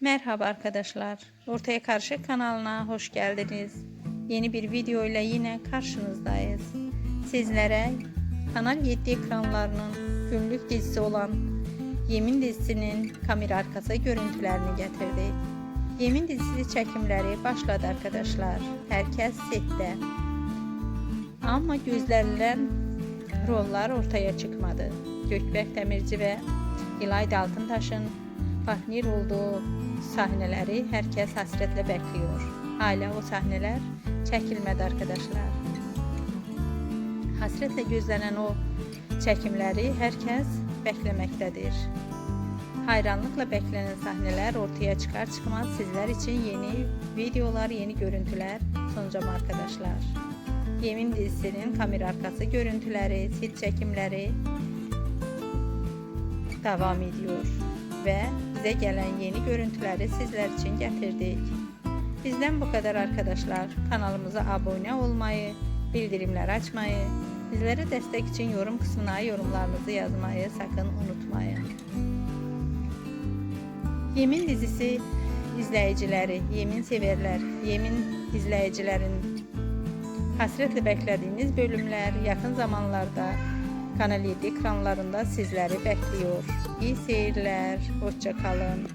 Merhaba arkadaşlar. Ortaya Karşı kanalına hoş geldiniz. Yeni bir video ile yine karşınızdayız. Sizlere Kanal 7 ekranlarının günlük dizisi olan Yemin dizisinin kamera arkası görüntülerini getirdik. Yemin dizisi çekimleri başladı arkadaşlar. Herkes sette. Ama gözlerilen rollar ortaya çıkmadı. Gökbek Demirci ve İlayda Altıntaş'ın partner olduğu sahneleri herkes hasretle bekliyor. Hala o sahneler çekilmedi arkadaşlar. Hasretle gözlenen o çekimleri herkes beklemektedir. Hayranlıkla beklenen sahneler ortaya çıkar çıkmaz sizler için yeni videolar, yeni görüntüler sunacağım arkadaşlar. Yemin dizisinin kamera arkası görüntüleri, sit çekimleri devam ediyor ve bize gelen yeni görüntüleri sizler için getirdik. Bizden bu kadar arkadaşlar. Kanalımıza abone olmayı, bildirimler açmayı, bizlere destek için yorum kısmına yorumlarınızı yazmayı sakın unutmayın. Yemin dizisi izleyicileri, yemin severler, yemin izleyicilerin hasretle beklediğiniz bölümler yakın zamanlarda Kanal 7 ekranlarında sizleri bekliyor. İyi seyirler, hoşça kalın.